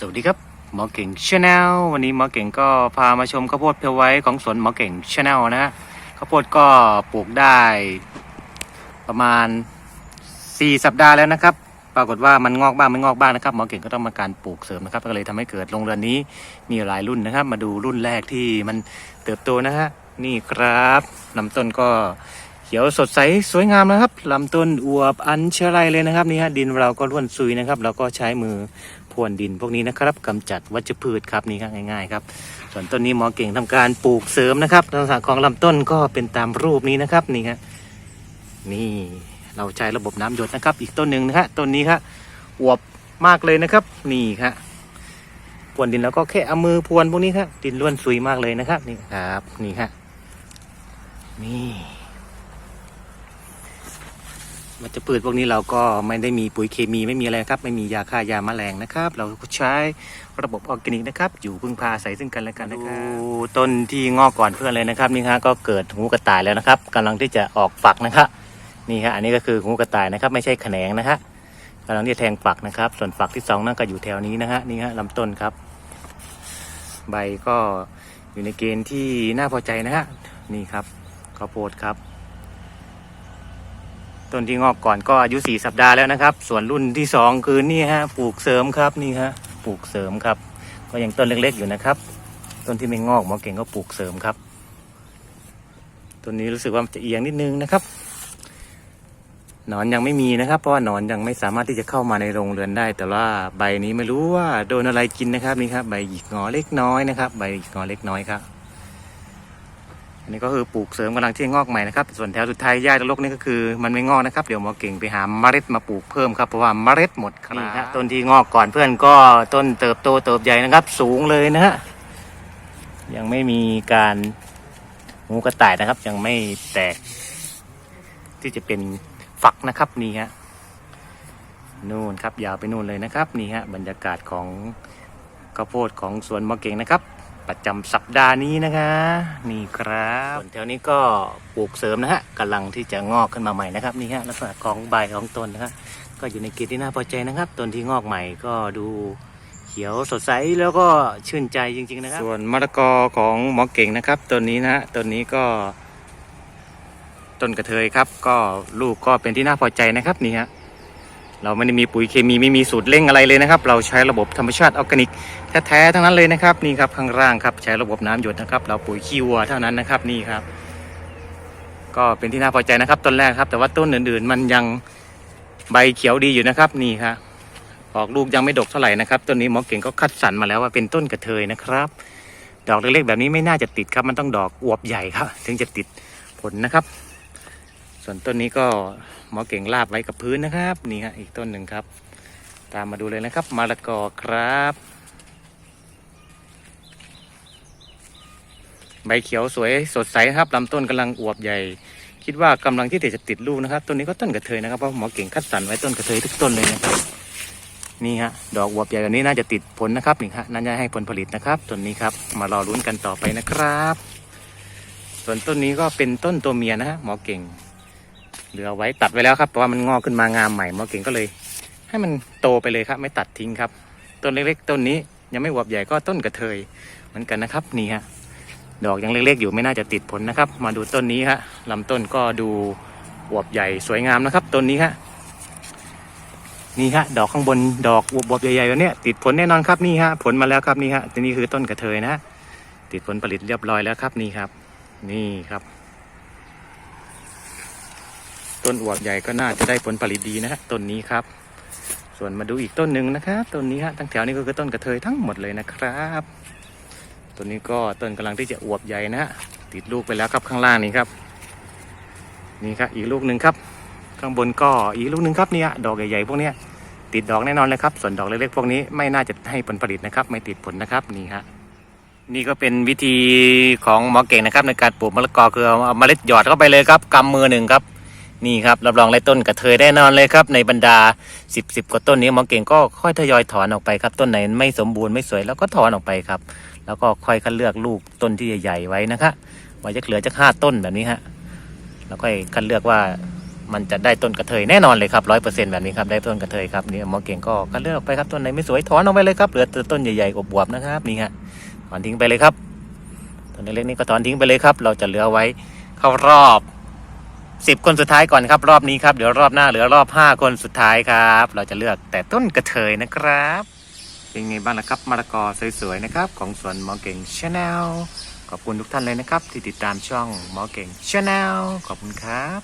สวัสดีครับหมอเก่งชาแนลวันนี้หมอเก่งก็พามาชมข้าวโพดเพียวไว้ของสวนหมอเก่งชาแนลนะฮะข้าวโพดก็ปลูกได้ประมาณ 4 สัปดาห์แล้วนะครับ ปรากฏว่ามันงอกบ้างไม่งอกบ้างนะครับหมอเก่งก็ต้องมาการปลูกเสริมนะครับ ก็เลยทำให้เกิดโรงเรือนนี้มีหลายรุ่นนะครับ มาดูรุ่นแรกที่มันเติบโตนะฮะนี่ครับลำต้นก็ เขียวสดใสสวยงามนะครับลำต้นอวบอัญเชลัยเลยนะครับนี่ฮะดินเราก็ร่วนซุยนะครับเราก็ใช้มือพรวนดินพวกนี้นะครับกำจัดวัชพืชครับนี่ครับง่ายๆครับส่วนต้นนี้หมอเก่งทำการปลูกเสริมนะครับลักษณะของลำต้นก็เป็นตามรูปนี้นะครับนี่ครับนี่เราใช้ระบบน้ำหยดนะครับ อีกต้นหนึ่งนะฮะต้นนี้ครับอวบมากเลยนะครับ นี่ครับพรวนดินแล้วก็แค่เอามือพรวนพวกนี้ครับดินล้วนซุยมากเลยนะครับนี่ครับนี่ครับนี่ มันจะพืชพวกนี้เราก็ไม่ได้มีปุ๋ยเคมีไม่มีอะไรครับ ไม่มียาฆ่ายาแมลงนะครับ เราก็ใช้ระบบออร์แกนิกนะครับ อยู่พึ่งพาอาศัยซึ่งกันและกันนะครับดูต้นที่งอกก่อนเพื่อนเลยนะครับนี่ฮะก็เกิดหูกระต่ายแล้วนะครับกำลังที่จะออกฝักนะครับนี่ฮะอันนี้ก็คือหูกระต่ายนะครับ ไม่ใช่แขนงนะฮะกำลังที่จะแทงฝักนะครับ ส่วนฝักที่สองนั่นก็อยู่แถวนี้นะฮะนี่ฮะลำต้นครับ ใบก็อยู่ในเกณฑ์ที่น่าพอใจนะฮะนี่ครับข้าวโพดครับ ต้นที่งอกก่อนก็อายุ4สัปดาห์แล้วนะครับ ส่วนรุ่นที่สองคือนี่ฮะปลูกเสริมครับนี่ฮะปลูกเสริมครับ ก็ยังต้นเล็กๆอยู่นะครับ ต้นที่ไม่งอกหมอเก่งก็ปลูกเสริมครับต้นนี้รู้สึกว่าจะเอียงนิดนึงนะครับหนอนยังไม่มีนะครับ เพราะว่าหนอนยังไม่สามารถที่จะเข้ามาในโรงเรือนได้ แต่ว่าใบนี้ไม่รู้ว่าโดนอะไรกินนะครับนี่ครับใบหยิกงอเล็กน้อยนะครับ ใบหยิกงอเล็กน้อยครับ อันนี้ก็คือปลูกเสริมกำลังที่งอกใหม่นะครับ ส่วนแถวสุดท้ายหญ้าตะลกนี่ก็คือมันไม่งอกนะครับ เดี๋ยวหมอเก่งไปหาเมล็ดมาปลูกเพิ่มครับ เพราะว่าเมล็ดหมดครับนี่ฮะต้นที่งอกก่อนเพื่อนก็ต้นเติบโตเติบใหญ่นะครับ สูงเลยนะฮะ ยังไม่มีการหูกระต่ายนะครับ ยังไม่แตก ที่จะเป็นฝักนะครับนี่ฮะนู่นครับยาวไปนู่นเลยนะครับ นี่ฮะบรรยากาศของข้าวโพดของสวนหมอเก่งนะครับ ประจำสัปดาห์นี้นะคะ นี่ครับส่วนแถวนี้ก็ปลูกเสริมนะฮะกำลังที่จะงอกขึ้นมาใหม่นะครับนี่ฮะลักษณะของใบของต้นนะฮะก็อยู่ในเกณฑ์ที่น่าพอใจนะครับต้นที่งอกใหม่ก็ดูเขียวสดใสแล้วก็ชื่นใจจริง ๆ นะครับ ส่วนมะละกอของหมอเก่งนะครับต้นนี้นะฮะต้นนี้ก็ ต้นกระเทยครับ ก็ลูกก็เป็นที่น่าพอใจนะครับนี่ฮะ เราไม่ได้มีปุ๋ยเคมีไม่มีสูตรเร่งอะไรเลยนะครับ เราใช้ระบบธรรมชาติออร์แกนิกแท้ๆทั้งนั้นเลยนะครับนี่ครับข้างล่างครับใช้ระบบน้ำหยดนะครับ เราปุ๋ยขี้วัวเท่านั้นนะครับนี่ครับ ก็เป็นที่น่าพอใจนะครับต้นแรกครับ แต่ว่าต้นอื่นๆ มันยังใบเขียวดีอยู่นะครับนี่ครับออกลูกยังไม่ดกเท่าไหร่นะครับต้นนี้หมอเก่งก็คัดสรรมาแล้วว่าเป็นต้นกระเทยนะครับดอกเล็กๆแบบนี้ไม่น่าจะติดครับ มันต้องดอกอวบใหญ่ครับ ถึงจะติดผลนะครับ ส่วนต้นนี้ก็หมอเก่งลาบไว้กับพื้นนะครับ นี่ฮะอีกต้นหนึ่งครับ ตามมาดูเลยนะครับมะละกอครับ ใบเขียวสวยสดใสครับลำต้นกำลังอวบใหญ่ คิดว่ากำลังที่จะติดลูกนะครับ ต้นนี้ก็ต้นกระเทยนะครับเพราะหมอเก่งคัดสรรไว้ต้นกระเทยทุกต้นเลยนะครับนี่ฮะดอกอวบใหญ่แบบนี้น่าจะติดผลนะครับนี่ฮะน่าจะให้ผลผลิตนะครับต้นนี้ครับมารอลุ้นกันต่อไปนะครับ ส่วนต้นนี้ก็เป็นต้นตัวเมียนะฮะหมอเก่ง เหลือไว้ตัดไว้แล้วครับเพราะว่ามันงอกขึ้นมางามใหม่หมอเก่งก็เลย ให้มันโตไปเลยครับ ไม่ตัดทิ้งครับ ต้นเล็กๆ ต้นนี้ยังไม่อวบใหญ่ก็ต้นกระเทยเหมือนกันนะครับนี่ฮะดอกยังเล็กๆอยู่ไม่น่าจะติดผลนะครับ มาดูต้นนี้ฮะลำต้นก็ดูอวบใหญ่สวยงามนะครับ ต้นนี้ฮะนี่ฮะดอกข้างบนดอกอวบๆใหญ่ๆแบบเนี้ยติดผลแน่นอนครับนี่ฮะผลมาแล้วครับนี่ฮะตัวนี้คือต้นกระเทยนะ ติดผลผลิตเรียบร้อยแล้วครับนี่ครับ นี่ครับ ต้นอวบใหญ่ก็น่าจะได้ผลผลิตดีนะฮะต้นนี้ครับ ส่วนมาดูอีกต้นหนึ่งนะครับต้นนี้ฮะทั้งแถวนี้ก็คือต้นกระเทยทั้งหมดเลยนะครับต้นนี้ก็ต้นกำลังที่จะอวบใหญ่นะฮะติดลูกไปแล้วครับข้างล่างนี้ครับ นี่ครับอีกลูกหนึ่งครับ ข้างบนก็อีกลูกหนึ่งครับเนี่ยดอกใหญ่ๆพวกเนี้ยติดดอกแน่นอนเลยครับ ส่วนดอกเล็กๆพวกนี้ไม่น่าจะให้ผลผลิตนะครับ ไม่ติดผลนะครับนี่ฮะนี่ก็เป็นวิธีของหมอเก่งนะครับในการปลูกมะละกอคือเอาเมล็ดหยอดเข้าไปเลยครับกำมือหนึ่งครับ นี่ครับรับรองเลยต้นกระเทยแน่นอนเลยครับ ในบรรดา 10บสกว่าต้นนี้หมอเก่งก็ค่อยทยอยถอนออกไปครับ ต้นไหนไม่สมบูรณ์ไม่สวยแล้วก็ถอนออกไปครับ แล้วก็ค่อยคัดเลือกลูกต้นที่ใหญ่ๆไว้นะคะไว้จะเหลือจะห้าต้นแบบนี้ฮะแล้วก็คัดเลือกว่ามันจะได้ต้นกระเทยแน่นอนเลยครับร้อยเปอร์เซ็นต์แบบนี้ครับได้ต้นกระเทยครับนี่หมอเก่งก็ก็เลือกไปครับต้นไหนไม่สวยถอนออกไปเลยครับเหลือแต่ต้นใหญ่ๆอบวบนะครับนี่ฮะถอนทิ้งไปเลยครับต้นเล็กๆนี่ก็ถอนทิ้งไปเลยครับ เราจะเหลือไว้เข้ารอบ สิบคนสุดท้ายก่อนครับ รอบนี้ครับ เดี๋ยวรอบหน้าเหลือรอบห้าคนสุดท้ายครับ เราจะเลือกแต่ต้นกระเทยนะครับ เป็นไงบ้างล่ะครับมะละกอสวยๆนะครับ ของสวนหมอเก่งชาแนลขอบคุณทุกท่านเลยนะครับ ที่ติดตามช่องหมอเก่งชาแนลขอบคุณครับ